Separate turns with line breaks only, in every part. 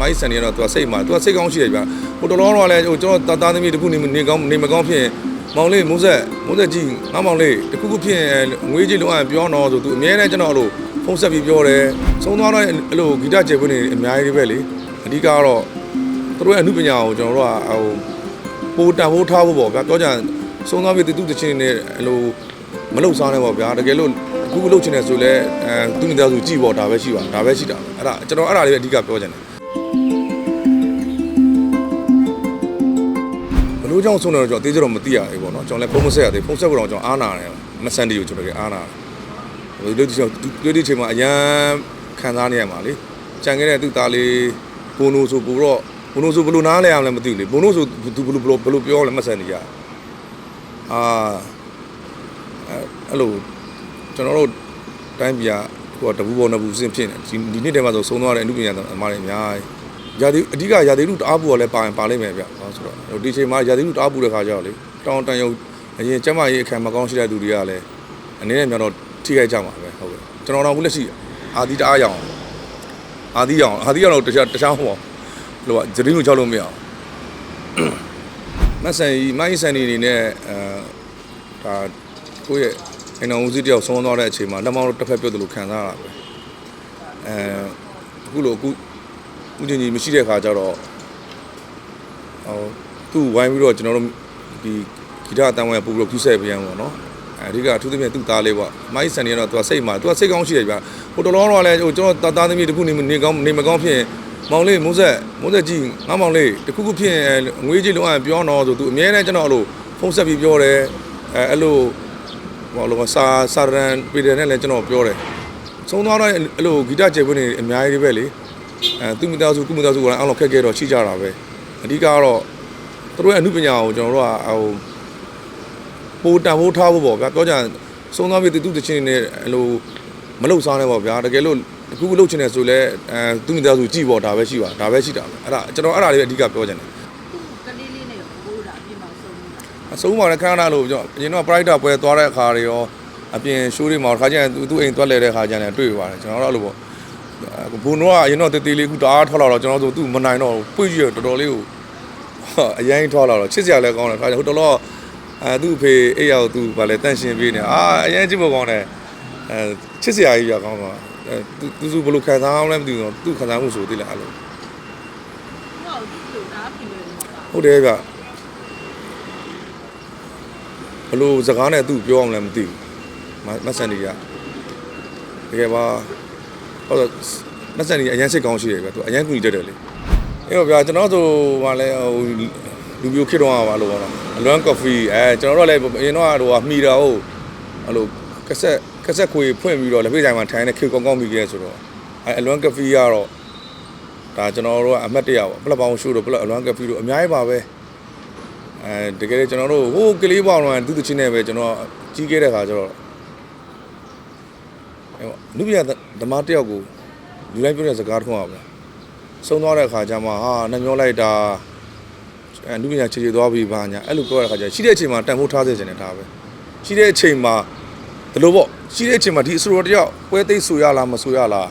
မိုင်းဆန်နေတော့သူကစိတ်မှာသူကစိတ်ကောင်းရှိတယ်ဗျဟိုတော်တော်တော့လည်းဟိုကျွန်တော်တာသားသမီးတစ်ခုနေနေကောင်းနေမကောင်းဖြစ်ရင်မောင်လေးမိုးဆက်မိုးဆက်ကြီးငါမောင်လေးတစ်ခုခုဖြစ်ရင်ငွေကြီးလုံးအပ်ပြောတော့ဆိုသူအမြဲတမ်းကျွန်တော်အဲ့လိုဖုန်းဆက်ပြီးပြောတယ်ဆုံးသွားတော့အဲ့လိုဂီတကျေပွင့်နေအများကြီးပဲလေအဓိကတော့သူတို့ရဲ့အမှုပညာကိုကျွန်တော်တို့ကဟိုပိုတန်ဖိုးထားဖို့ပေါ့ဗျာပြောကြရင်ဆုံးသွားပြီသူတချင်းနေအဲ့လိုမလုံစားနဲ့ပေါ့ဗျာတကယ်လို့အခုလုတ်ချင်တယ်ဆိုလဲအဲသူမိသားစုကြည့်ပေါ့ဒါပဲရှိပါဒါပဲရှိတာအဲ့ဒါကျွန်တော်အဲ့ဒါလေးပဲအဓိကပြောချင်တယ် ဘလို့ကြောင့်ဆုံးတယ်တော့ကျွန်တော်အသေးစိတ်တော့မသိရဘူးပေါ့နော်ကျွန်တော်လည်းဖုန်းမဆက်ရသေးဖုန်းဆက်ဖို့တော့ကျွန်တော်အားနာတယ်မဆန်တီကိုကျွန်တော်လည်းအားနာတယ်ဟိုလူတီချင်းလူတီချင်းမှာအရန်ခံစားနေရမှာလေကြံခဲ့တဲ့သူ့သားလေးဘုံနိုဆိုပို့တော့ဘုံနိုဆိုဘလို့နားလဲအောင်လည်းမသိဘူးလေဘုံနိုဆိုသူဘလို့ဘလို့ဘလို့ပြောလဲမဆန်တီရအာအဲ့လိုကျွန်တော်တို့တိုင်းပြည်ကဟိုတပူပေါ်နပူစင်ဖြစ်နေဒီဒီနေ့တည်းမှာဆိုဆုံးသွားတဲ့အမှုပညာအမားတွေအများကြီး ရာသီအဓိကရာသီဥတုတအားပူကလည်းပါရင်ပါလိမ့်မယ်ဗျ။ဟောဆိုတော့ဒီချိန်မှာရာသီဥတုတအားပူတဲ့ခါကျတော့လေတောင်တန်ရုံအရင်ကျမကြီးအခမ်းမကောင်းရှိတဲ့သူတွေကလည်းအနေနဲ့များတော့ထိခိုက်ကြမှာပဲဟုတ်ကဲ့ကျွန်တော်တော့ခုလက်ရှိအာသီတအားရအောင်အာသီရအောင်အာသီရတော့တခြားတခြားဟောလို့ကဂျရင်းကိုကြောက်လို့မရအောင်မဆန်ကြီးမိုင်းဆန်နေနေနဲ့အဲဒါကိုယ့်ရဲ့အိမ်တော်ဦးစီးတယောက်ဆုံးသွားတဲ့အချိန်မှာလက်မောင်းတစ်ဖက်ပြုတ်တယ်လို့ခံစားရတာပဲအဲအခုလိုအခု ဥချင်းကြီးမရှိတဲ့ခါကျတော့ဟိုသူ့ဝိုင်းပြီးတော့ကျွန်တော်တို့ဒီဂီတအတန်းဝဲပို့ပြီးတော့ကူးဆက်ပြန်ပေါ့နော်အဲအဓိကအထူးသဖြင့်သူ့သားလေးပေါ့မိုင်းဆန်နေတော့သူကစိတ်မှာသူကစိတ်ကောင်းရှိတယ်ဗျဟိုတော်တော်တော့လည်းဟိုကျွန်တော်တာသားသမီးတစ်ခုနေနေကောင်းနေမကောင်းဖြစ်ရင်မောင်လေးမိုးဆက်မိုးဆက်ကြီးငါမောင်လေးတစ်ခုခုဖြစ်ရင်ငွေကြီးလုံးအပ်ပြောတော့ဆိုသူအမြဲတမ်းကျွန်တော်အဲ့လိုဖုန်းဆက်ပြီးပြောတယ်အဲအဲ့လိုဟိုလိုစာစာရန်ပြည်တယ်နဲ့လည်းကျွန်တော်ပြောတယ်ဆုံးသွားတော့အဲ့လိုဂီတကျေပွင့်နေအများကြီးပဲလေ အဲသူမိသားစုကုမိသားစုကလည်းအောင်လို့ခက်ခဲတော့ရှိကြတာပဲအဓိကတော့သူတို့ရဲ့အမှုပညာကိုကျွန်တော်တို့ကဟိုပိုတန်ဖိုးထားဖို့ပေါ့ဗျာပြောကြရင်ဆုံးသွားပြီသူတချင်းနေအဲ့လိုမလုံစားနဲ့ပေါ့ဗျာတကယ်လို့တစ်ခုခုလုပ်ချင်တယ်ဆိုလဲအဲသူမိသားစုကြည့်ပေါ့ဒါပဲရှိပါဒါပဲရှိတာပဲအဲ့ဒါကျွန်တော်အဲ့ဒါလေးပဲအဓိကပြောချင်တယ်
ကလေးလေးနဲ့ဘိုးတာပြင်ပါဆုံးဘူးလား
အဆုံးမှာလည်းခဏခဏလို့ကျွန်တော်အရင်တော့ pride ပွဲသွားတဲ့အခါတွေရောအပြင် show တွေမှာခါကျရင်သူသူအိမ်သွားလဲတဲ့အခါကျရင်တွေ့ပါတယ်ကျွန်တော်တို့အဲ့လိုပေါ့ ဘုံတော့အရင်တော့တေးသေးလေးခုတအားထွက်လာတော့ကျွန်တော်တို့သူမနိုင်တော့ပွေ့ကြည့်တော့တော်တော်လေးကိုအရင်ထွက်လာတော့ချစ်စရာလည်းကောင်းတယ်ခါကျဟိုတော်တော့အဲသူ့ဖေအိယာကိုသူဗာလဲတန့်ရှင်ပေးနေအာအရင်ကြည့်ဖို့ကောင်းတယ်အဲချစ်စရာကြီးပြကောင်းတော့အဲသူသူဘယ်လိုခံစားအောင်လဲမသိဘူးတော့သူခံစားမှုဆိုသေးလားအဲ့လို
ဟောဒီလိုဒါပြင်လို့မှာပါ
ဟုတ်တယ်ဗျဘယ်လိုစကားနဲ့သူပြောအောင်လဲမသိဘူးမမဆန်ဒီကတကယ်ပါ ဟုတ်တော့မဆန်ဒီအရင်စိတ်ကောင်းရှိတယ်ဗျသူအရင်ကူညီတတ်တယ်လေအဲ့တော့ဗျာကျွန်တော်ဆိုမှလည်းဟိုလူမျိုးခေတ်တော့ပါလို့ပေါ့နော်အလွမ်းကော်ဖီအဲကျွန်တော်တို့လည်းအရင်တော့ဟိုကမှီတာဟုတ်အဲ့လိုကက်ဆက်ကက်ဆက်ခွေဖွင့်ပြီးတော့လက်ဖေးဆိုင်မှာထိုင်နေခေတ်ကောင်းကောင်းပြီးခဲ့ဆိုတော့အဲအလွမ်းကော်ဖီကတော့ဒါကျွန်တော်တို့ကအမှတ်တရပါဘလက်ပေါင်းရှိုးတို့ဘလက်အလွမ်းကော်ဖီတို့အများကြီးပါပဲအဲတကယ်လည်းကျွန်တော်တို့ဟိုကလေးပေါင်းတော့သူ့တချင်းနဲ့ပဲကျွန်တော်ကြီးခဲ့တဲ့ခါကျတော့အဲ့ပေါ့ လူပြဓမ္မတယောက်ကိုလူလိုက်ပြောတဲ့စကားတစ်ခုပါပဲဆုံးသွားတဲ့အခါကျမှဟာနှမျောလိုက်တာအဲလူပညာခြေခြေသွားပြီးပါညာအဲ့လိုပြောတဲ့အခါကျရှိတဲ့အချိန်မှာတန်ဖိုးထားစေချင်တယ်ဒါပဲရှိတဲ့အချိန်မှာဒီလိုပေါ့ရှိတဲ့အချိန်မှာဒီအစရောတယောက်ပွဲသိမ်းဆိုရလားမဆိုရလား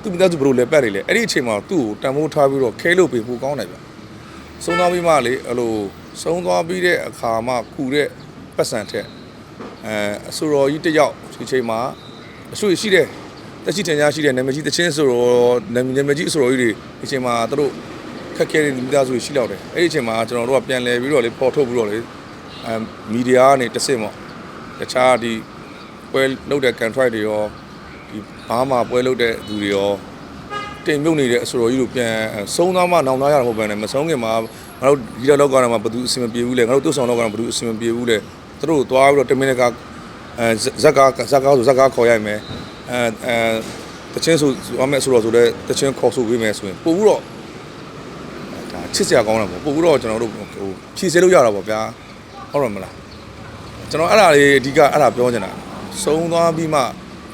သူမိသားစုဘယ်လိုလဲပတ်နေလဲအဲ့ဒီအချိန်မှာသူ့ကိုတန်ဖိုးထားပြီးတော့ခဲလို့ပေးဖို့ကောင်းတယ်ဗျဆုံးသွားပြီးမှလေအဲ့လိုဆုံးသွားပြီးတဲ့အခါမှခုတဲ့ပတ်စံထက်အဲအစရောကြီးတယောက်ဒီချိန်မှာ အဆွေရှိတယ်တက်ရှိတင်ကြားရှိတယ်နာမည်ကြီးတချင်းဆိုတော့နာမည်နာမည်ကြီးအဆိုတော်ကြီးတွေဒီချိန်မှာသူတို့ခက်ခဲတဲ့မိသားစုတွေရှိလောက်တယ်အဲ့ဒီအချိန်မှာကျွန်တော်တို့ကပြန်လဲပြီးတော့လေပေါ်ထုတ်ပြီးတော့လေအဲမီဒီယာကနေတစ်စစ်ပေါ့တခြားဒီပွဲလုပ်တဲ့ contract တွေရောဒီဘာမှပွဲလုပ်တဲ့သူတွေရောတင်မြုပ်နေတဲ့အဆိုတော်ကြီးတို့ပြန်ဆုံးသားမှနောင်သားရတာမဟုတ်ဘဲနဲ့မဆုံးခင်မှာငါတို့ဒီတော့လောက်ကတော့မှဘယ်သူအဆင်မပြေဘူးလဲငါတို့တုတ်ဆောင်တော့ကတော့ဘယ်သူအဆင်မပြေဘူးလဲသူတို့သွားပြီးတော့တမင်တကာ အဲဇက်ကားဇက်ကားဆိုဇက်ကားခေါ်ရိုက်မယ်အဲအဲတချင်းဆိုအမေဆိုတော့ဆိုတော့တချင်းခေါ်ဆိုပေးမယ်ဆိုရင်ပို့ပြီးတော့ဒါချစ်စရာကောင်းတယ်ပေါ့ပို့ပြီးတော့ကျွန်တော်တို့ဟိုဖြည့်ဆဲလို့ရတာပေါ့ဗျာဟုတ်တယ်မလားကျွန်တော်အဲ့ဒါလေးအဓိကအဲ့ဒါပြောချင်တာဆုံးသွားပြီးမှ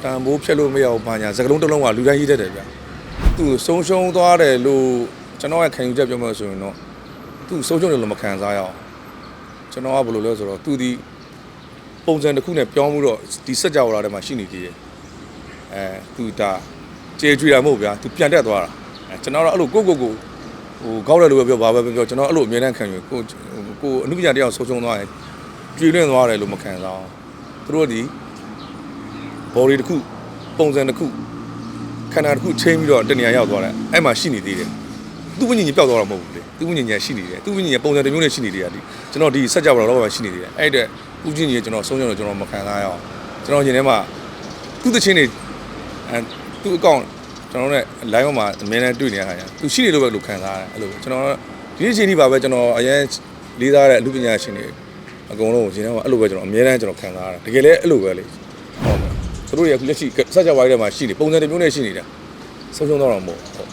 တန်ဖိုးဖြတ်လို့မရဘူးဘာညာစကလုံးတစ်လုံးကလူတိုင်းရေးတတ်တယ်ဗျာသူဆုံးရှုံးသွားတယ်လို့ကျွန်တော်ရဲ့ခံယူချက်ပြောမှဆိုရင်တော့သူဆုံးရှုံးတယ်လို့မခံစားရအောင်ကျွန်တော်ကဘယ်လိုလဲဆိုတော့သူဒီ ပုံစံတစ်ခုနဲ့ပြောင်းမှုတော့ဒီစက်ကြောလာထဲမှာရှိနေသေးတယ်အဲသူဒါကျေကျွေတာမဟုတ်ဗျာသူပြန်တက်သွားတာအဲကျွန်တော်တို့အဲ့လိုကိုကိုကိုဟိုကောက်တယ်လို့ပဲပြောဘာပဲပြောကျွန်တော်အဲ့လိုအမြဲတမ်းခံယူကိုကိုအနုပညာတရားဆုံးရှုံးသွားရင်ကျွေးလွင့်သွားတယ်လို့မခံစားဘူးသူတို့ဒီ body တစ်ခုပုံစံတစ်ခုခန္ဓာတစ်ခုချိန်ပြီးတော့တနေရာရောက်သွားတယ်အဲ့မှာရှိနေသေးတယ်သူ့ဝိညာဉ်ကြီးပျောက်သွားတာမဟုတ်ဘူးလေ သူ့ဝိညာဉ်ကြီးရှိနေတယ်သူ့ဝိညာဉ်ကြီးပုံစံတစ်မျိုးနဲ့ရှိနေသေးတယ်ဒီကျွန်တော်ဒီစက်ကြပါတော့တော့ရှိနေသေးတယ်အဲ့တဲ့ဥချင်းကြီးကျွန်တော်ဆုံးရှုံးတော့ကျွန်တော်မခံစားရအောင်ကျွန်တော်ညီထဲမှာသူ့တချင်းတွေအဲသူ့အကောင့်ကျွန်တော်နဲ့ live မှာအမြဲတမ်းတွေ့နေရတာညာသူရှိနေလို့ပဲလို့ခံစားရတယ်အဲ့လိုကျွန်တော်ဒီအချိန်ဒီပါပဲကျွန်တော်အရင်လေးစားတဲ့အမှုပညာရှင်တွေအကုန်လုံးကိုညီထဲမှာအဲ့လိုပဲကျွန်တော်အမြဲတမ်းကျွန်တော်ခံစားရတယ်တကယ်လည်းအဲ့လိုပဲလေဟုတ်တယ်သူတို့ရအခုလက်ရှိစက်ကြဝဠာထဲမှာရှိနေပုံစံတစ်မျိုးနဲ့ရှိနေတာဆုံးရှုံးတော့တော့မဟုတ်ဟုတ်